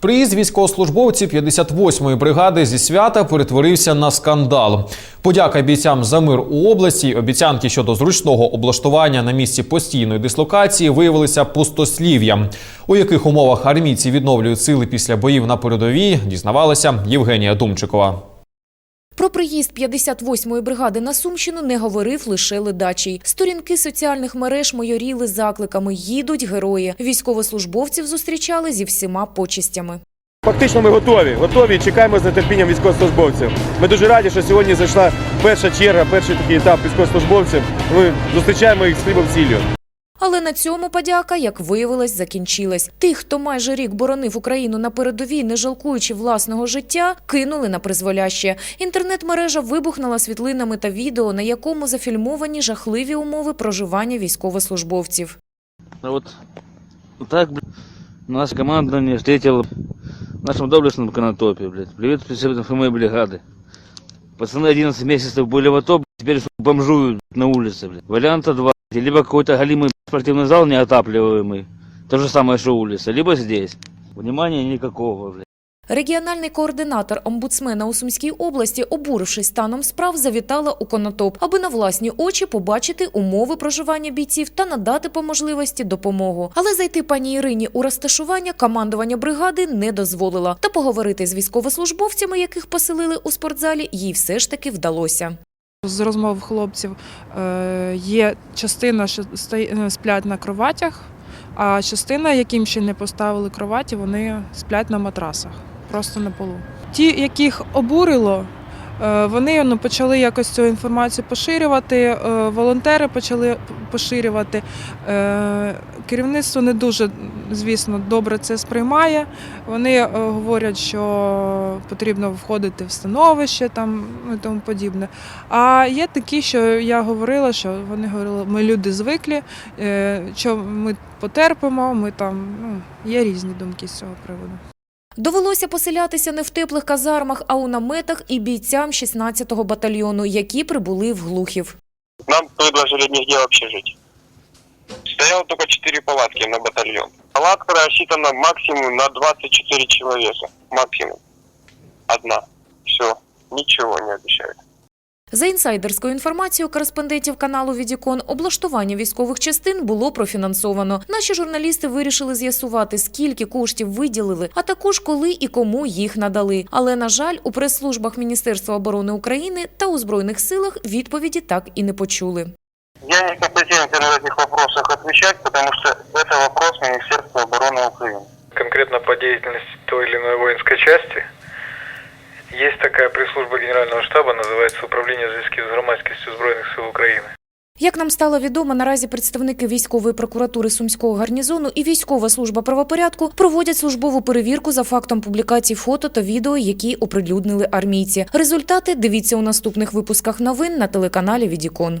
Приїзд військовослужбовців 58-ї бригади зі свята перетворився на скандал. Подяка бійцям за мир у області, обіцянки щодо зручного облаштування на місці постійної дислокації виявилися пустослів'ям. У яких умовах армійці відновлюють сили після боїв на передовій, дізнавалася Євгенія Думчикова. Про приїзд 58-ї бригади на Сумщину не говорив лише ледачий. Сторінки соціальних мереж майоріли закликами «Їдуть герої». Військовослужбовців зустрічали зі всіма почестями. Фактично ми готові. Готові і чекаємо з нетерпінням військовослужбовців. Ми дуже раді, що сьогодні зайшла перша черга, перший такий етап військовослужбовців. Ми зустрічаємо їх з хлібом сіллю. Але на цьому подяка, як виявилось, закінчилась. Тих, хто майже рік боронив Україну на передовій, не жалкуючи власного життя, кинули на призволяще. Інтернет-мережа вибухнула світлинами та відео, на якому зафільмовані жахливі умови проживання військовослужбовців. А вот так, блядь, наша командование встретило в нашем доблестном конотопе, блядь. Привет представителям моей бригады. Пацаны 11 месяцев были в АТО, блядь, теперь сука, бомжуют на улице, блядь. Варианта два. Либо какой-то галимый спортивный зал неотапливаемый, то же самое, что улица, либо здесь. Внимания никакого, блядь. Регіональний координатор омбудсмена у Сумській області, обурившись станом справ, завітала у Конотоп, аби на власні очі побачити умови проживання бійців та надати по можливості допомогу. Але зайти пані Ірині у розташування командування бригади не дозволила. Та поговорити з військовослужбовцями, яких поселили у спортзалі, їй все ж таки вдалося. З розмов хлопців е, є частина, що е, сплять на кроватях, а частина, яким ще не поставили кроваті, вони сплять на матрасах, просто на полу. Ті, яких обурило, вони ну, почали якось цю інформацію поширювати, е, волонтери почали поширювати. Е, Керівництво не дуже, звісно, добре це сприймає. Вони е, говорять, що потрібно входити в становище там ну, і тому подібне. А є такі, що я говорила, що вони говорили, ми люди звиклі, е, що ми потерпимо, ми там ну, є різні думки з цього приводу. Довелося поселятися не в теплих казармах, а у наметах і бійцям 16-го батальйону, які прибули в Глухів. Нам предложили нигде вообще жить. Стояло только 4 палатки на батальон. Палатка рассчитана максимум на 24 человека. Максимум. Одна. Все. Ничего не обещают. За інсайдерською інформацією кореспондентів каналу Відікон, облаштування військових частин було профінансовано. Наші журналісти вирішили з'ясувати, скільки коштів виділили, а також коли і кому їх надали. Але на жаль, у прес-службах Міністерства оборони України та у збройних силах відповіді так і не почули. Я не компетентен на этих вопросах отвечать, потому что это вопрос Министерства обороны Украины. конкретно по деятельности той или иной воинской части. Есть такая пресс-служба Генерального штаба, называется Як нам стало відомо, наразі представники військової прокуратури Сумського гарнізону і військова служба правопорядку проводять службову перевірку за фактом публікацій фото та відео, які оприлюднили армійці. Результати дивіться у наступних випусках новин на телеканалі Відікон.